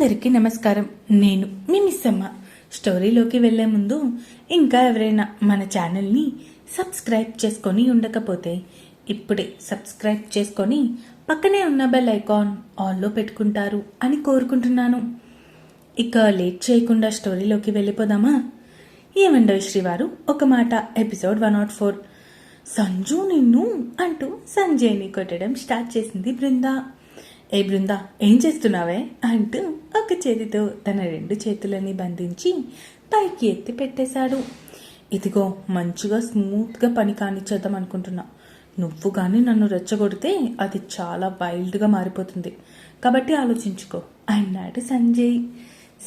అందరికీ నమస్కారం. నేను మీ మిస్ స్టోరీలోకి వెళ్ళే ముందు ఇంకా ఎవరైనా మన ఛానల్ని సబ్స్క్రైబ్ చేసుకొని ఉండకపోతే ఇప్పుడే సబ్స్క్రైబ్ చేసుకొని పక్కనే ఉన్న బెల్ ఐకాన్ ఆల్లో పెట్టుకుంటారు అని కోరుకుంటున్నాను. ఇక లేట్ చేయకుండా స్టోరీలోకి వెళ్ళిపోదామా? ఏమండవి శ్రీవారు ఒక మాట episode one naught four. Sanju నిన్ను అంటూ సంజయ్ని కొట్టడం స్టార్ట్ చేసింది బృందా. ఏ బృందా ఏం చేస్తున్నావే? అంటూ ఒక చేతితో తన రెండు చేతులని బంధించి పైకి ఎత్తి పెట్టేశాడు. ఇదిగో మంచిగా స్మూత్గా పని కానిచ్చేద్దాం అనుకుంటున్నా. నువ్వు కానీ నన్ను రెచ్చగొడితే అది చాలా వైల్డ్గా మారిపోతుంది. కాబట్టి ఆలోచించుకో అన్నాడు సంజయ్.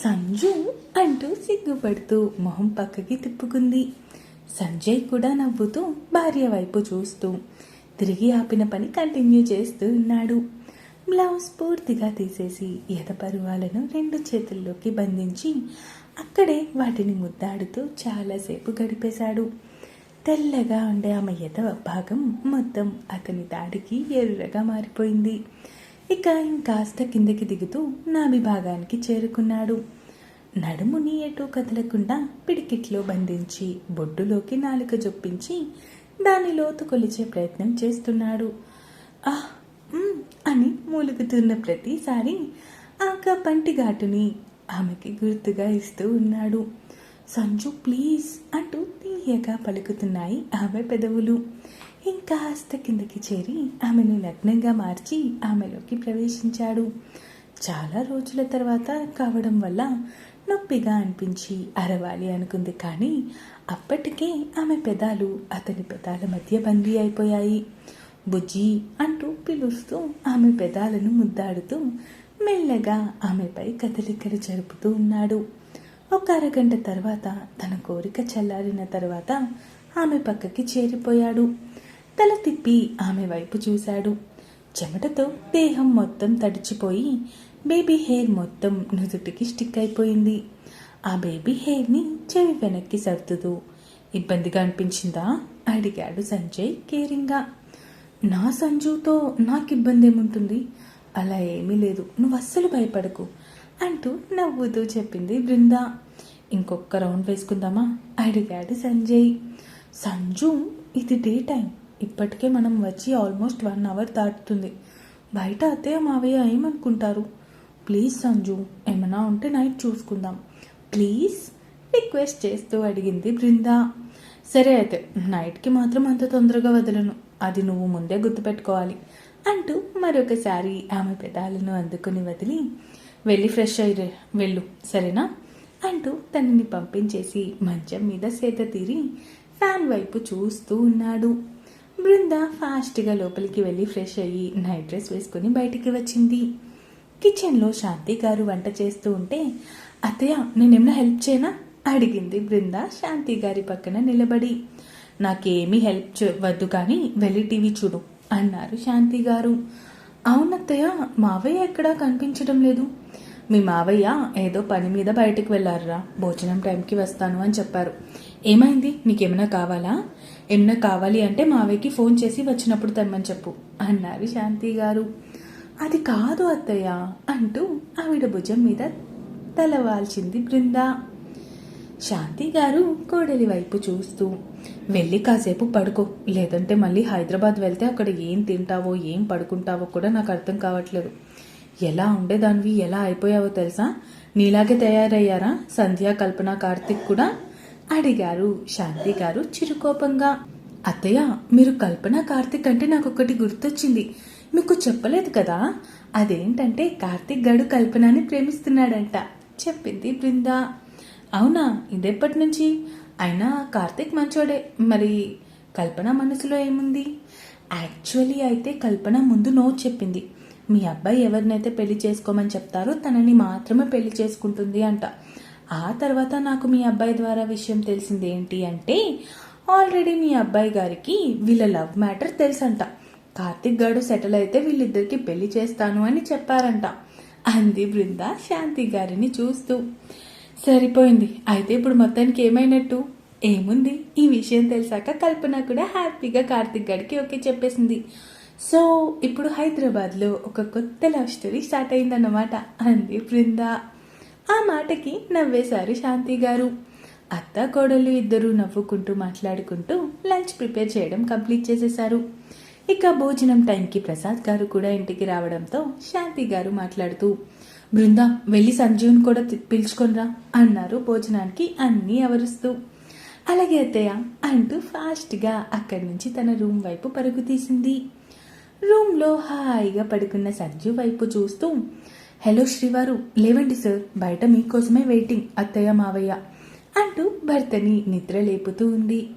సంజు అంటూ సిగ్గుపడుతూ మొహం పక్కకి తిప్పుకుంది. సంజయ్ కూడా నవ్వుతూ భార్య వైపు చూస్తూ తిరిగి ఆపిన పని కంటిన్యూ చేస్తూ ఉన్నాడు. బ్లౌజ్ పూర్తిగా తీసేసి ఎదపరువాలను రెండు చేతుల్లోకి బంధించి అక్కడే వాటిని ముద్దాడుతూ చాలాసేపు గడిపేశాడు. తెల్లగా ఉండే ఆమె ఎద భాగం మొత్తం అతని దాడికి ఎర్రగా మారిపోయింది. ఇక ఇంకాస్త కిందకి దిగుతూ నాభి భాగానికి చేరుకున్నాడు. నడుముని ఎటు కదలకుండా పిడికిట్లో బంధించి బొడ్డులోకి నాలుక జొప్పించి దాని లోతు కొలిచే ప్రయత్నం చేస్తున్నాడు. ఆహ్! అని మూలుగుతున్న ప్రతిసారి ఆక పంటి ఘాటుని ఆమెకి గుర్తుగా ఇస్తూ ఉన్నాడు. సంజు ప్లీజ్ అంటూ తీయగా పలుకుతున్నాయి ఆమె పెదవులు. ఇంకాస్త కిందకి చేరి ఆమెను నగ్నంగా మార్చి ఆమెలోకి ప్రవేశించాడు. చాలా రోజుల తర్వాత కావడం వల్ల నొప్పిగా అనిపించి అరవాలి అనుకుంది కానీ అప్పటికే ఆమె పెదాలు అతని పెదాల మధ్య బందీ అయిపోయాయి. బుజ్జి అంటూ పిలుస్తూ ఆమె పెదాలను ముద్దాడుతూ మెల్లగా ఆమెపై కదలికలు జరుపుతూ ఉన్నాడు. ఒక అరగంట తర్వాత తన కోరిక చల్లారిన తర్వాత ఆమె పక్కకి చేరిపోయాడు. తల తిప్పి ఆమె వైపు చూశాడు. చెమటతో దేహం మొత్తం తడిచిపోయి బేబీ హెయిర్ మొత్తం నుదుటికి స్టిక్ అయిపోయింది. ఆ బేబీ హెయిర్ని చెవి వెనక్కి సర్దుతూ ఇబ్బందిగా అనిపించిందా? అడిగాడు సంజయ్ కేరింగా నా సంజుతో నాకు ఇబ్బంది ఏముంటుంది అలా ఏమీ లేదు. నువ్వు అస్సలు భయపడకు అంటూ నవ్వుతూ చెప్పింది బృంద. ఇంకొక రౌండ్ వేసుకుందామా? అడిగాడు సంజయ్. సంజు ఇది డే టైం. ఇప్పటికే మనం వచ్చి ఆల్మోస్ట్ వన్ అవర్ దాటుతుంది. బయట అత్తయ్య మావయ్య ఏమనుకుంటారు? ప్లీజ్ సంజు ఏమైనా ఉంటే నైట్ చూసుకుందాం. ప్లీజ్? రిక్వెస్ట్ చేస్తూ అడిగింది బృందా. సరే అయితే నైట్కి మాత్రం అంత తొందరగా వదలను. అది నువ్వు ముందే గుర్తుపెట్టుకోవాలి అంటూ మరొకసారి ఆమె పెదాలను అందుకుని వదిలి వెళ్ళి ఫ్రెష్ అయ్యి వెళ్ళు సరేనా? అంటూ తనని పంపించేసి మంచం మీద సేత తీరి ఫ్యాన్ వైపు చూస్తూ ఉన్నాడు. బృంద ఫాస్ట్గా లోపలికి వెళ్ళి ఫ్రెష్ అయ్యి నైట్ డ్రెస్ వేసుకుని బయటికి వచ్చింది. కిచెన్లో శాంతి గారు వంట చేస్తూ ఉంటే అత్తయ్య నేనేమన్నా హెల్ప్ చేయనా? అడిగింది బృంద శాంతి గారి పక్కన నిలబడి. నాకేమీ హెల్ప్ చేయవద్దు కానీ వెళ్ళి టీవీ చూడు అన్నారు శాంతి గారు. అవునత్తయ్య మావయ్య ఎక్కడా కనిపించడం లేదు. మీ మావయ్య ఏదో పని మీద బయటకు వెళ్ళారురా. భోజనం టైంకి వస్తాను అని చెప్పారు. ఏమైంది? నీకేమైనా కావాలా? ఏమైనా కావాలి అంటే మావయ్యకి ఫోన్ చేసి వచ్చినప్పుడు తెమ్మని చెప్పు అన్నారు శాంతి గారు. అది కాదు అత్తయ్య అంటూ ఆవిడ భుజం మీద తలవాల్చింది బృందా. శాంతి గారు కోడలి వైపు చూస్తూ వెళ్ళి కాసేపు పడుకో లేదంటే మళ్ళీ హైదరాబాద్ వెళ్తే అక్కడ ఏం తింటావో ఏం పడుకుంటావో కూడా నాకు అర్థం కావట్లేదు. ఎలా ఉండేదానివి ఎలా అయిపోయావో తెలుసా? నీలాగే తయారయ్యారా? సంధ్య కల్పన కార్తిక్ కూడా? అడిగారు శాంతి గారు చిరుకోపంగా. అత్తయ్య మీరు కల్పన కార్తిక్ అంటే నాకు ఒకటి గుర్తొచ్చింది. మీకు చెప్పలేదు కదా? అదేంటంటే కార్తిక్ గడు కల్పనని ప్రేమిస్తున్నాడంట చెప్పింది బృందా. అవునా? ఇదెప్పటి నుంచి? అయినా కార్తిక్ మంచోడే. మరి కల్పన మనసులో ఏముంది? యాక్చువల్లీ అయితే కల్పన ముందు నో చెప్పింది. మీ అబ్బాయి ఎవరినైతే పెళ్ళి చేసుకోమని చెప్తారో తనని మాత్రమే పెళ్ళి చేసుకుంటుంది అంట. ఆ తర్వాత నాకు మీ అబ్బాయి ద్వారా విషయం తెలిసింది ఏంటి అంటే ఆల్రెడీ మీ అబ్బాయి గారికి వీళ్ళ లవ్ మ్యాటర్ తెలుసంట. కార్తిక్ గారు సెటిల్ అయితే వీళ్ళిద్దరికి పెళ్ళి చేస్తాను అని చెప్పారంట. అంది బృంద శాంతి గారిని చూస్తూ. సరిపోయింది. అయితే ఇప్పుడు మొత్తానికి ఏమైనట్టు? ఏముంది? ఈ విషయం తెలిసాక కల్పన కూడా హ్యాపీగా కార్తిక్ గడికి ఓకే చెప్పేసింది. సో ఇప్పుడు హైదరాబాద్లో ఒక కొత్త లవ్ స్టోరీ స్టార్ట్ అయిందన్నమాట. అంది బృంద. ఆ మాటకి నవ్వేశారు శాంతి గారు. అత్త కోడలు ఇద్దరూ నవ్వుకుంటూ మాట్లాడుకుంటూ లంచ్ ప్రిపేర్ చేయడం కంప్లీట్ చేసేశారు. ఇక భోజనం టైంకి ప్రసాద్ గారు కూడా ఇంటికి రావడంతో శాంతి గారు మాట్లాడుతూ బృంద వెళ్ళి సంజీవ్ని కూడా పిలుచుకొనిరా అన్నారు భోజనానికి అన్నీ అవరుస్తూ అలాగే అత్తయ్య అంటూ ఫాస్ట్గా అక్కడి నుంచి తన రూమ్ వైపు పరుగు తీసింది. రూమ్లో హాయిగా పడుకున్న సంజీవ్ వైపు చూస్తూ హలో శ్రీవారు లేవండి సార్ బయట మీకోసమే వెయిటింగ్ అత్తయ్య మావయ్య అంటూ భర్తని నిద్ర లేపుతూ ఉంది.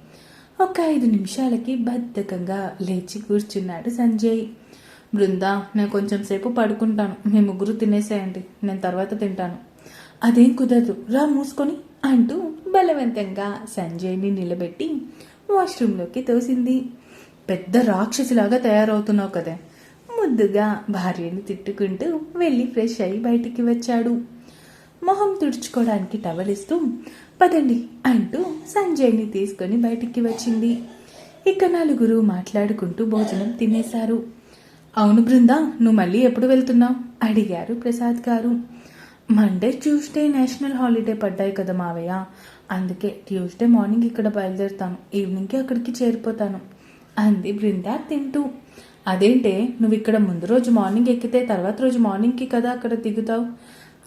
ఒక ఐదు నిమిషాలకి బద్ధకంగా లేచి కూర్చున్నాడు సంజయ్. బృందా నేను కొంచెం సేపు పడుకుంటాను. మీ ముగ్గురు తినేసేయండి. నేను తర్వాత తింటాను. అదేం కుదరదు. రా మూసుకొని అంటూ బలవంతంగా సంజయ్ని నిలబెట్టి వాష్రూంలోకి తోసింది. పెద్ద రాక్షసిలాగా తయారవుతున్నావు కదే. ముద్దుగా భార్యని తిట్టుకుంటూ వెళ్ళి ఫ్రెష్ అయి బయటికి వచ్చాడు. మొహం తుడుచుకోవడానికి టవలిస్తూ పదండి అంటూ సంజయ్ని తీసుకొని బయటికి వచ్చింది. ఇక నలుగురు మాట్లాడుకుంటూ భోజనం తినేశారు. అవును బృందా నువ్వు మళ్ళీ ఎప్పుడు వెళ్తున్నావు? అడిగారు ప్రసాద్ గారు. మండే ట్యూస్డే నేషనల్ హాలిడే పడ్డాయి కదా మావయ్య. అందుకే ట్యూస్డే మార్నింగ్ ఇక్కడ బయలుదేరుతాను. ఈవినింగ్కి అక్కడికి చేరిపోతాను అంది బృందా తింటూ. అదేంటే నువ్వు ఇక్కడ ముందు రోజు మార్నింగ్ ఎక్కితే తర్వాత రోజు మార్నింగ్కి కదా అక్కడ దిగుతావు?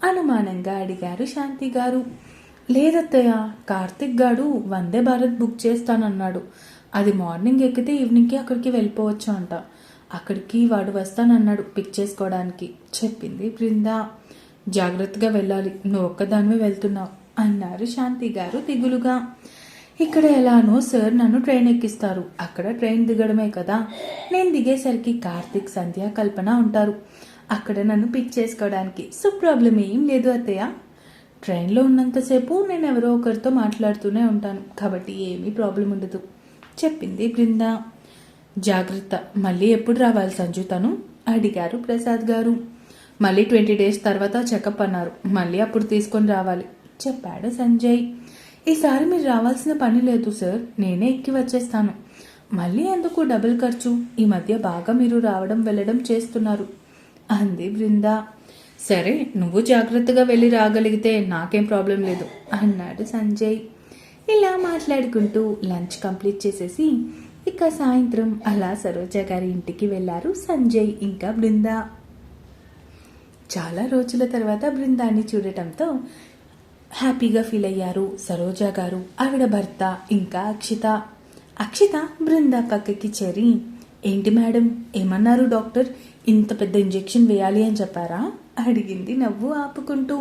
అనుమానంగా అడిగారు శాంతి గారు. లేదత్తయ్య కార్తిక్ గారు వందే భారత్ బుక్ చేస్తానన్నాడు. అది మార్నింగ్ ఎక్కితే ఈవినింగ్కి అక్కడికి వెళ్ళిపోవచ్చు అంట. అక్కడికి వాడు వస్తానన్నాడు పిక్ చేసుకోవడానికి. చెప్పింది బృందా. జాగ్రత్తగా వెళ్ళాలి. నువ్వు ఒక్కదానివే వెళ్తున్నావు అన్నారు శాంతి గారు దిగులుగా. ఇక్కడ ఎలానో సార్ నన్ను ట్రైన్ ఎక్కిస్తారు. అక్కడ ట్రైన్ దిగడమే కదా. నేను దిగేసరికి కార్తిక్ సంధ్య కల్పన ఉంటారు. అక్కడ నన్ను పిక్ చేసుకోవడానికి. సో ప్రాబ్లం ఏం లేదు అత్తయ్య. ట్రైన్లో ఉన్నంతసేపు నేను ఎవరో ఒకరితో మాట్లాడుతూనే ఉంటాను. కాబట్టి ఏమీ ప్రాబ్లం ఉండదు. చెప్పింది బృందా. జాగ్రత్త. మళ్ళీ ఎప్పుడు రావాలి సంజు తను? అడిగారు ప్రసాద్ గారు. మళ్ళీ ట్వంటీ డేస్ తర్వాత చెకప్ అన్నారు. మళ్ళీ అప్పుడు తీసుకొని రావాలి. చెప్పాడు సంజయ్. ఈసారి మీరు రావాల్సిన పని లేదు సార్. నేనే ఎక్కి వచ్చేస్తాను. మళ్ళీ ఎందుకు డబుల్ ఖర్చు? ఈ మధ్య బాగా మీరు రావడం వెళ్ళడం చేస్తున్నారు అంది బృంద. సరే నువ్వు జాగ్రత్తగా వెళ్ళి రాగలిగితే నాకేం ప్రాబ్లం లేదు అన్నాడు సంజయ్. ఇలా మాట్లాడుకుంటూ లంచ్ కంప్లీట్ చేసేసి ఇక సాయంత్రం అలా సరోజ గారి ఇంటికి వెళ్ళారు సంజయ్ ఇంకా బృంద. చాలా రోజుల తర్వాత బృందాన్ని చూడటంతో హ్యాపీగా ఫీల్ అయ్యారు సరోజ గారు ఆవిడ భర్త ఇంకా అక్షిత. అక్షిత బృంద పక్కకి చేరి ఏంటి మేడం ఏమన్నారు డాక్టర్? ఇంత పెద్ద ఇంజెక్షన్ వేయాలి అని చెప్పారా? అడిగింది నవ్వు ఆపుకుంటూ.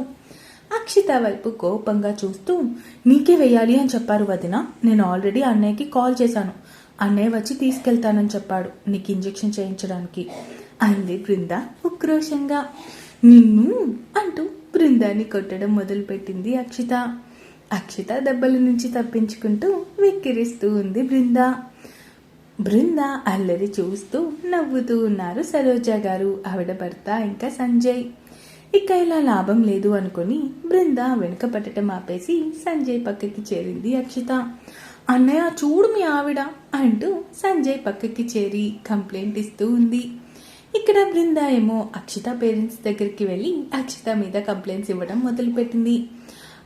అక్షిత వైపు కోపంగా చూస్తూ నీకే వేయాలి అని చెప్పారు వదిన. నేను ఆల్రెడీ అన్నయ్యకి కాల్ చేశాను. అన్నయ్య వచ్చి తీసుకెళ్తానని చెప్పాడు. నీకు ఇంజెక్షన్ చేయించడానికి. అంది బృంద ఉక్రోషంగా. నిన్ను అంటూ బృందాన్ని కొట్టడం మొదలుపెట్టింది అక్షిత. అక్షిత దెబ్బల నుంచి తప్పించుకుంటూ వెక్కిరిస్తూ ఉంది బృంద. బృంద అల్లరి చూస్తూ నవ్వుతూ ఉన్నారు సరోజ గారు. ఆవిడ భర్త ఇంకా సంజయ్. ఇక ఇలా లాభం లేదు అనుకుని బృంద వెనుక పట్టడం ఆపేసి సంజయ్ పక్కకి చేరింది అక్షిత. అన్నయ్య చూడు మీ ఆవిడ అంటూ సంజయ్ పక్కకి చేరి కంప్లైంట్ ఇస్తూ ఉంది. ఇక్కడ బృంద ఏమో అక్షిత పేరెంట్స్ దగ్గరికి వెళ్ళి అక్షిత మీద కంప్లైంట్స్ ఇవ్వడం మొదలుపెట్టింది.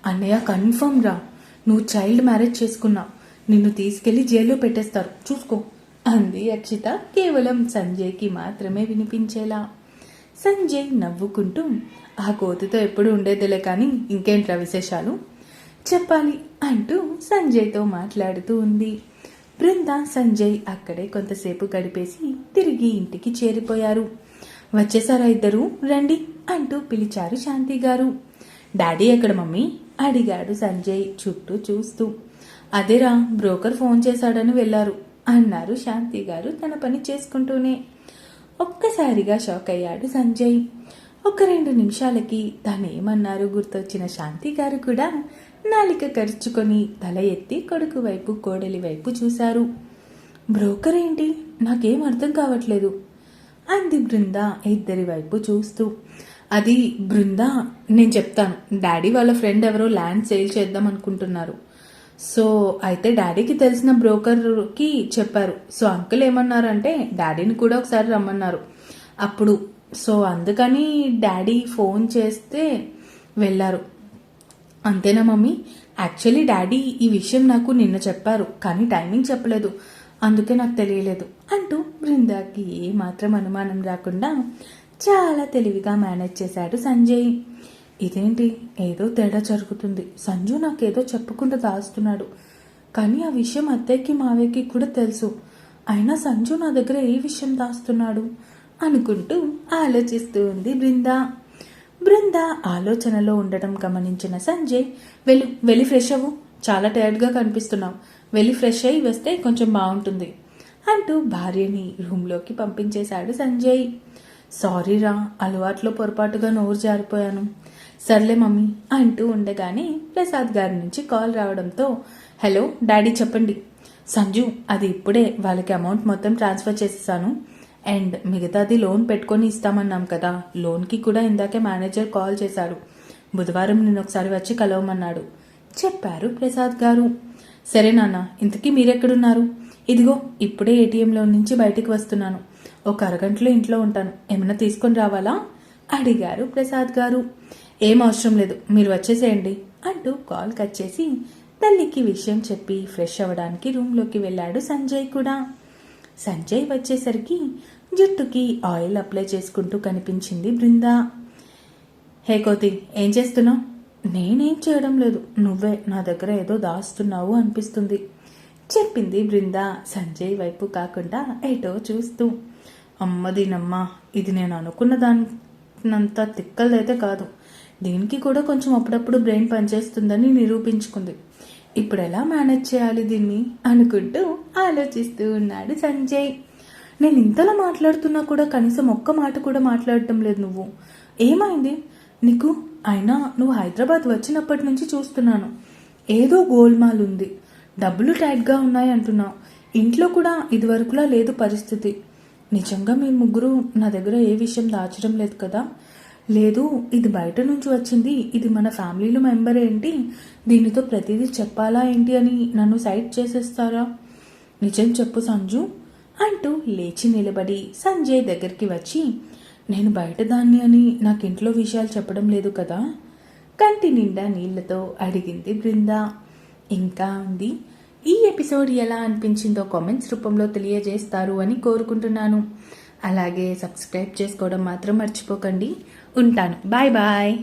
అన్నయ్య కన్ఫర్మ్ రా. నువ్వు చైల్డ్ మ్యారేజ్ చేసుకున్నావు నిన్ను తీసుకెళ్ళి జైల్లో పెట్టేస్తారు. చూసుకో అంది అక్షిత కేవలం సంజయ్కి మాత్రమే వినిపించేలా. సంజయ్ నవ్వుకుంటూ ఆ కోతితో ఎప్పుడు ఉండేదిలే కానీ ఇంకేంట్రా విశేషాలు? చెప్పాలి అంటూ సంజయ్తో మాట్లాడుతూ ఉంది. బృంద సంజయ్ అక్కడే కొంతసేపు గడిపేసి తిరిగి ఇంటికి చేరిపోయారు. వచ్చేసారా ఇద్దరు? రండి అంటూ పిలిచారు శాంతి గారు. డాడీ ఎక్కడ మమ్మీ? అడిగాడు సంజయ్ చుట్టూ చూస్తూ. అదేరా బ్రోకర్ ఫోన్ చేశాడని వెళ్ళారు అన్నారు శాంతి గారు తన పని చేసుకుంటూనే. ఒక్కసారిగా షాక్ అయ్యాడు సంజయ్. ఒక రెండు నిమిషాలకి తనేమన్నారు గుర్తొచ్చిన శాంతి గారు కూడా నాలిక కరుచుకొని తల ఎత్తి కొడుకు వైపు కోడలి వైపు చూశారు. బ్రోకర్ ఏంటి? నాకేం అర్థం కావట్లేదు. అంది బృంద ఇద్దరి వైపు చూస్తూ. అది బృంద నేను చెప్తాను. డాడీ వాళ్ళ ఫ్రెండ్ ఎవరో ల్యాండ్ సేల్ చేద్దాం అనుకుంటున్నారు. సో అయితే డాడీకి తెలిసిన బ్రోకర్కి చెప్పారు. సో అంకుల్ ఏమన్నారంటే డాడీని కూడా ఒకసారి రమ్మన్నారు. అప్పుడు సో అందుకని డాడీ ఫోన్ చేస్తే వెళ్ళారు. అంతేనా మమ్మీ? యాక్చువల్లీ డాడీ ఈ విషయం నాకు నిన్న చెప్పారు కానీ టైమింగ్ చెప్పలేదు. అందుకే నాకు తెలియలేదు అంటూ బృందాకి ఏ మాత్రం అనుమానం రాకుండా చాలా తెలివిగా మేనేజ్ చేశాడు సంజయ్. ఇదేంటి? ఏదో తేడా జరుగుతుంది. సంజు నాకేదో చెప్పకుండా దాస్తున్నాడు. కానీ ఆ విషయం అత్తయ్యకి మావయ్యకి కూడా తెలుసు. అయినా సంజు నా దగ్గర ఏ విషయం దాస్తున్నాడు అనుకుంటూ ఆలోచిస్తూ ఉంది బృందా. బృంద ఆలోచనలో ఉండటం గమనించిన సంజయ్ వెలి వెళ్ళి ఫ్రెష్ అవ్వు. చాలా టైర్డ్గా కనిపిస్తున్నావు. వెళ్ళి ఫ్రెష్ అయ్యి వస్తే కొంచెం బాగుంటుంది అంటూ భార్యని రూమ్లోకి పంపించేశాడు సంజయ్. సారీరా అలవాట్లో పొరపాటుగా నోరు జారిపోయాను. సర్లే మమ్మీ అంటూ ఉండగానే ప్రసాద్ గారి నుంచి కాల్ రావడంతో హలో డాడీ చెప్పండి. సంజు అది ఇప్పుడే వాళ్ళకి అమౌంట్ మొత్తం ట్రాన్స్ఫర్ చేసేసాను. అండ్ మిగతాది లోన్ పెట్టుకొని ఇస్తామన్నాం కదా. లోన్కి కూడా ఇందాకే మేనేజర్ కాల్ చేశాడు బుధవారం నేను ఒకసారి వచ్చి కలవమన్నాడు. చెప్పారు ప్రసాద్ గారు. సరే నాన్న ఇంతకీ మీరెక్కడున్నారు? ఇదిగో ఇప్పుడే ఏటీఎంలో నుంచి బయటికి వస్తున్నాను. ఒక అరగంటలో ఇంట్లో ఉంటాను. ఏమైనా తీసుకొని రావాలా? అడిగారు ప్రసాద్ గారు. ఏం అవసరం లేదు మీరు వచ్చేసేయండి అంటూ కాల్ కట్ చేసి తల్లికి విషయం చెప్పి ఫ్రెష్ అవ్వడానికి రూమ్లోకి వెళ్ళాడు సంజయ్ కూడా. సంజయ్ వచ్చేసరికి జుట్టుకి ఆయిల్ అప్లై చేసుకుంటూ కనిపించింది బృందా. హే కోతి ఏం చేస్తున్నావు? నేనేం చేయడం లేదు. నువ్వే నా దగ్గర ఏదో దాస్తున్నావు అనిపిస్తుంది. చెప్పింది బృంద సంజయ్ వైపు కాకుండా ఏటో చూస్తూ. అమ్మదినమ్మా ఇది నేను అనుకున్న దానినంత తిక్కలదైతే కాదు. దీనికి కూడా కొంచెం అప్పుడప్పుడు బ్రెయిన్ పనిచేస్తుందని నిరూపించుకుంది. ఇప్పుడు ఎలా మేనేజ్ చేయాలి దీన్ని? అనుకుంటూ ఆలోచిస్తూ ఉన్నాడు సంజయ్. నేను ఇంతలా మాట్లాడుతున్నా కూడా కనీసం ఒక్క మాట కూడా మాట్లాడటం లేదు నువ్వు. ఏమైంది? నీకు? అయినా నువ్వు హైదరాబాద్ వచ్చినప్పటి నుంచి చూస్తున్నాను. ఏదో గోల్మాల్ ఉంది. డబ్బులు టైట్గా ఉన్నాయి అంటున్నావు. ఇంట్లో కూడా ఇదివరకులా లేదు పరిస్థితి. నిజంగా మీ ముగ్గురు నా దగ్గర ఏ విషయం దాచడం లేదు కదా? లేదు ఇది బయట నుంచి వచ్చింది. ఇది మన ఫ్యామిలీలో మెంబర్ ఏంటి? దీనితో ప్రతిదీ చెప్పాలా ఏంటి అని నన్ను సైడ్ చేసేస్తారా? నిజం చెప్పు సంజు. అంటూ లేచి నిలబడి సంజయ్ దగ్గరికి వచ్చి నేను బయట దాన్ని అని నాకు ఇంట్లో విషయాలు చెప్పడం లేదు కదా కంటి నిండా నీళ్ళతో అడిగింది బృంద. ఇంకా ఉంది ఈ ఎపిసోడ్ ఎలా అనిపించిందో కామెంట్స్ రూపంలో తెలియజేస్తారు అని కోరుకుంటున్నాను. అలాగే సబ్స్క్రైబ్ చేసుకోవడం మాత్రం మర్చిపోకండి. ఉంటాను. Bye bye.